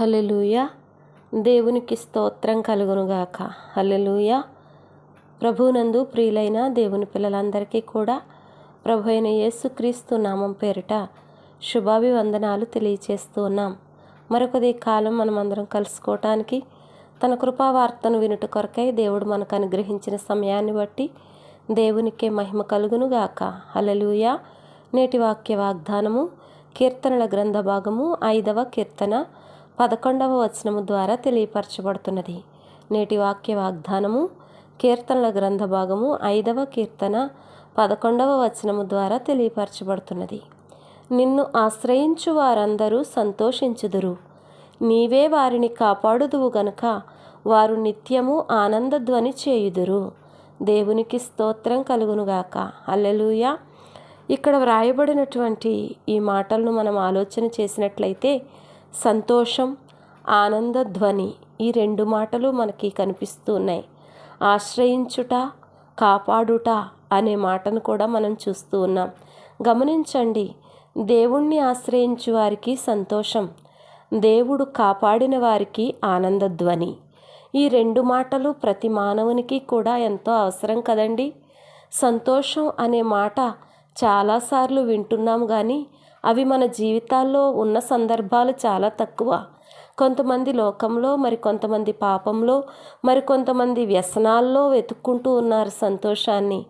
హల్లెలూయ. దేవునికి స్తోత్రం కలుగునుగాక. హల్లెలూయ. ప్రభునందు ప్రియులైన దేవుని పిల్లలందరికీ కూడా ప్రభు అయిన యేసుక్రీస్తు నామం పేరిట శుభాభివందనాలు తెలియచేస్తూ ఉన్నాం. మరొకది కాలం మనమందరం కలుసుకోవటానికి తన కృపావార్తను వినుట కొరకై దేవుడు మనకు అనుగ్రహించిన సమయాన్ని బట్టి దేవునికే మహిమ కలుగునుగాక. హలలుయ నేటి వాక్య వాగ్దానము కీర్తనల గ్రంథ భాగము ఐదవ కీర్తన పదకొండవ వచనము ద్వారా తెలియపరచబడుతున్నది. నేటి వాక్య వాగ్దానము కీర్తనల గ్రంథ భాగము ఐదవ కీర్తన పదకొండవ వచనము ద్వారా తెలియపరచబడుతున్నది. నిన్ను ఆశ్రయించు వారందరూ సంతోషించుదురు. నీవే వారిని కాపాడుదువు గనుక వారు నిత్యము ఆనందధ్వని చేయుదురు. దేవునికి స్తోత్రం కలుగునుగాక అల్లెలుయ ఇక్కడ వ్రాయబడినటువంటి ఈ మాటలను మనం ఆలోచన చేసినట్లయితే సంతోషం ఆనందధ్వని ఈ రెండు మాటలు మనకి కనిపిస్తున్నాయి. ఆశ్రయించుట కాపాడుట అనే మాటను కూడా మనం చూస్తూ ఉన్నాం. గమనించండి దేవుణ్ణి ఆశ్రయించు వారికి సంతోషం దేవుడు కాపాడిన వారికి ఆనందధ్వని ఈ రెండు మాటలు ప్రతి మానవునికి కూడా ఎంతో అవసరం కదండి. సంతోషం అనే మాట చాలాసార్లు వింటున్నాం కానీ అవి మన జీవితాల్లో ఉన్న సందర్భాలు చాలా తక్కువ. కొంతమంది లోకంలో మరి కొంతమంది పాపంలో మరి కొంతమంది వ్యసనాల్లో వెతుక్కుంటూ ఉన్నారు సంతోషాన్ని.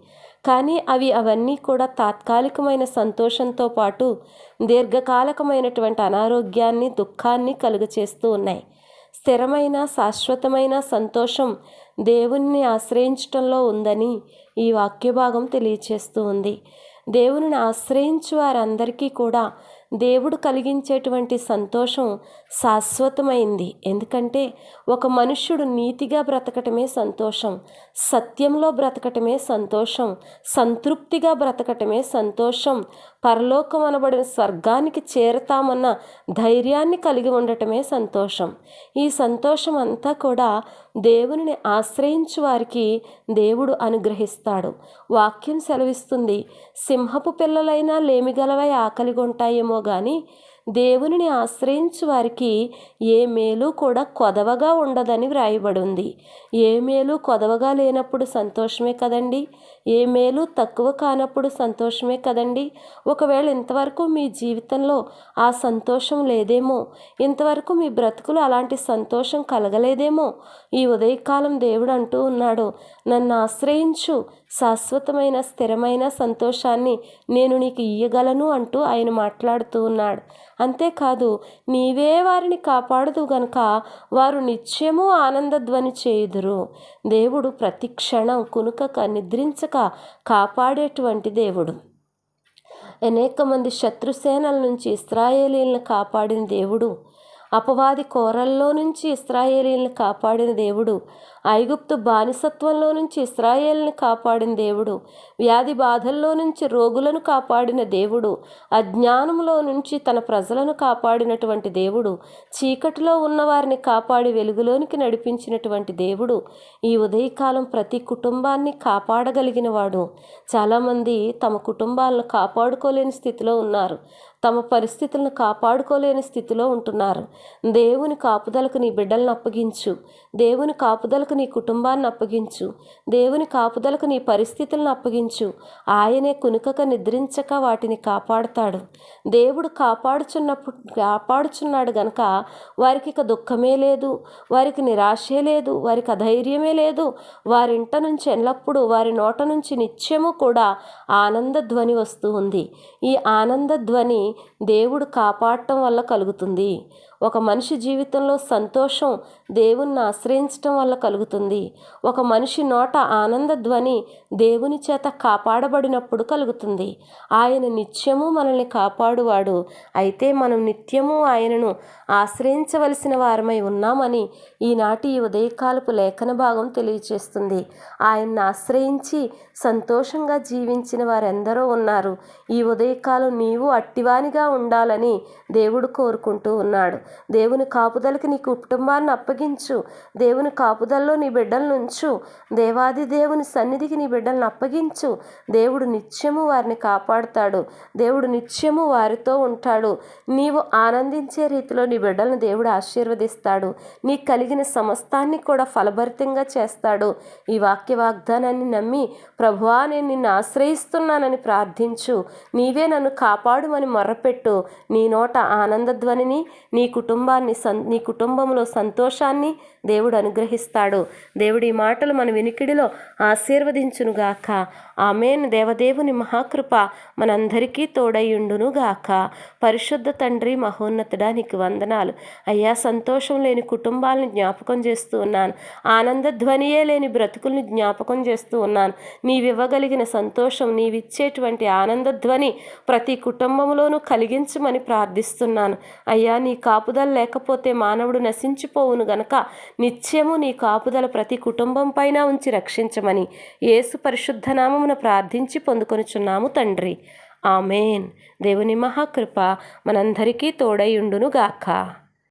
కానీ అవి అవన్నీ కూడా తాత్కాలికమైన సంతోషంతో పాటు దీర్ఘకాలకమైనటువంటి అనారోగ్యాన్ని దుఃఖాన్ని కలుగచేస్తూ ఉన్నాయి. స్థిరమైన శాశ్వతమైన సంతోషం దేవుణ్ణి ఆశ్రయించటంలో ఉందని ఈ వాక్యభాగం తెలియచేస్తూ ఉంది. దేవుని ఆశ్రయించు వారందరికీ కూడా దేవుడు కలిగించేటువంటి సంతోషం శాశ్వతమైంది. ఎందుకంటే ఒక మనుష్యుడు నీతిగా బ్రతకటమే సంతోషం సత్యంలో బ్రతకటమే సంతోషం సంతృప్తిగా బ్రతకటమే సంతోషం పరలోకం అనబడిన స్వర్గానికి చేరతామన్న ధైర్యాన్ని కలిగి ఉండటమే సంతోషం. ఈ సంతోషం అంతా కూడా దేవునిని ఆశ్రయించు వారికి దేవుడు అనుగ్రహిస్తాడు. వాక్యం సెలవిస్తుంది సింహపు పిల్లలైనా లేమిగలవై ఆకలిగొంటాయేమో కానీ దేవునిని ఆశ్రయించు వారికి ఏ మేలు కూడా కొదవగా ఉండదని వ్రాయబడి ఉంది ఏ మేలు కొదవగా లేనప్పుడు సంతోషమే కదండి? ఏ మేలు తక్కువ కానప్పుడు సంతోషమే కదండి? ఒకవేళ ఇంతవరకు మీ జీవితంలో ఆ సంతోషం లేదేమో ఇంతవరకు మీ బ్రతుకులు అలాంటి సంతోషం కలగలేదేమో ఈ ఉదయకాలం దేవుడు అంటూ ఉన్నాడు నన్ను ఆశ్రయించు శాశ్వతమైన స్థిరమైన సంతోషాన్ని నేను నీకు ఇయ్యగలను అంటూ ఆయన మాట్లాడుతూ ఉన్నాడు. అంతేకాదు నీవే వారిని కాపాడుదు గనుక వారు నిత్యము ఆనందధ్వని చేయుదురు. దేవుడు ప్రతి క్షణం కునుకక నిద్రించక కాపాడేటువంటి దేవుడు. అనేక మంది శత్రుసేనల నుంచి ఇస్రాయేలీలను కాపాడిన దేవుడు అపవాది కోరల్లో నుంచి ఇస్రాయేలీలను కాపాడిన దేవుడు ఐగుప్తు బానిసత్వంలో నుంచి ఇస్రాయేల్ని కాపాడిన దేవుడు వ్యాధి బాధల్లో నుంచి రోగులను కాపాడిన దేవుడు అజ్ఞానంలో నుంచి తన ప్రజలను కాపాడినటువంటి దేవుడు చీకటిలో ఉన్నవారిని కాపాడి వెలుగులోనికి నడిపించినటువంటి దేవుడు ఈ ఉదయకాలం ప్రతి కుటుంబాన్ని కాపాడగలిగిన వాడు. చాలామంది తమ కుటుంబాలను కాపాడుకోలేని స్థితిలో ఉన్నారు తమ పరిస్థితులను కాపాడుకోలేని స్థితిలో ఉంటున్నారు. దేవుని కాపుదలకు నీ బిడ్డలను అప్పగించు. దేవుని కాపుదలకు నీ కుటుంబాన్ని అప్పగించు. దేవుని కాపుదలకు నీ పరిస్థితులను అప్పగించు. ఆయనే కునుకక నిద్రించక వాటిని కాపాడుతాడు. దేవుడు కాపాడుచున్నప్పుడు కాపాడుచున్నాడు గనక వారికి ఇక దుఃఖమే లేదు వారికి నిరాశే లేదు వారికి అధైర్యమే లేదు. వారింట నుంచి ఎల్లప్పుడూ వారి నోట నుంచి నిత్యము కూడా ఆనంద ధ్వని వస్తూ ఉంది. ఈ ఆనంద ధ్వని దేవుడు కాపాడటం వల్ల కలుగుతుంది. ఒక మనిషి జీవితంలో సంతోషం దేవుణ్ణి ఆశ్రయించటం వల్ల కలుగుతుంది. ఒక మనిషి నోట ఆనంద ధ్వని దేవుని చేత కాపాడబడినప్పుడు కలుగుతుంది. ఆయన నిత్యము మనల్ని కాపాడువాడు. అయితే మనం నిత్యము ఆయనను ఆశ్రయించవలసిన వారమై ఉన్నామని ఈనాటి ఈ ఉదయకాలపు లేఖన భాగం తెలియచేస్తుంది. ఆయన్ని ఆశ్రయించి సంతోషంగా జీవించిన వారెందరో ఉన్నారు. ఈ ఉదయకాలం నీవు అట్టివానిగా ఉండాలని దేవుడు కోరుకుంటూ ఉన్నాడు. దేవుని కాపుదలకి నీ కుటుంబాన్ని అప్పగించు. దేవుని కాపుదల్లో నీ బిడ్డలను ఉంచు. దేవాది దేవుని సన్నిధికి నీ బిడ్డలను అప్పగించు. దేవుడు నిత్యము వారిని కాపాడుతాడు. దేవుడు నిత్యము వారితో ఉంటాడు. నీవు ఆనందించే రీతిలో నీ బిడ్డలను దేవుడు ఆశీర్వదిస్తాడు. నీకు కలిగిన సమస్తాన్ని కూడా ఫలభరితంగా చేస్తాడు. ఈ వాక్య వాగ్దానాన్ని నమ్మి ప్రభువా నేను నిన్ను ఆశ్రయిస్తున్నానని ప్రార్థించు. నీవే నన్ను కాపాడుమని మొర్రపెట్టు నీ నోట ఆనందధ్వనిని నీ కుటుంబాన్ని సన్ నీ కుటుంబంలో సంతోషాన్ని దేవుడు అనుగ్రహిస్తాడు. దేవుడి ఈ మాటలు మన వినికిడిలో ఆశీర్వదించునుగాక. ఆమెన్. దేవదేవుని మహాకృప మనందరికీ తోడయుండునుగాక పరిశుద్ధ తండ్రి మహోన్నతుడా నీకు వందనాలు. అయ్యా సంతోషం లేని కుటుంబాలను జ్ఞాపకం చేస్తూ ఉన్నాను. ఆనంద ధ్వనియే లేని బ్రతుకుల్ని జ్ఞాపకం చేస్తూ ఉన్నాను. నీవివ్వగలిగిన సంతోషం నీవిచ్చేటువంటి ఆనంద ధ్వని ప్రతి కుటుంబంలోనూ కలిగించమని ప్రార్థిస్తున్నాను. అయ్యా నీ కాపుదల లేకపోతే మానవుడు నశించిపోవును గనక నిత్యము నీ కాపుదల ప్రతి కుటుంబం పైన ఉంచి రక్షించమని యేసు పరిశుద్ధనామమున ప్రార్థించి పొందుకొనుచున్నాము తండ్రి. ఆమెన్. దేవుని మహాకృప మనందరికీ తోడై గాక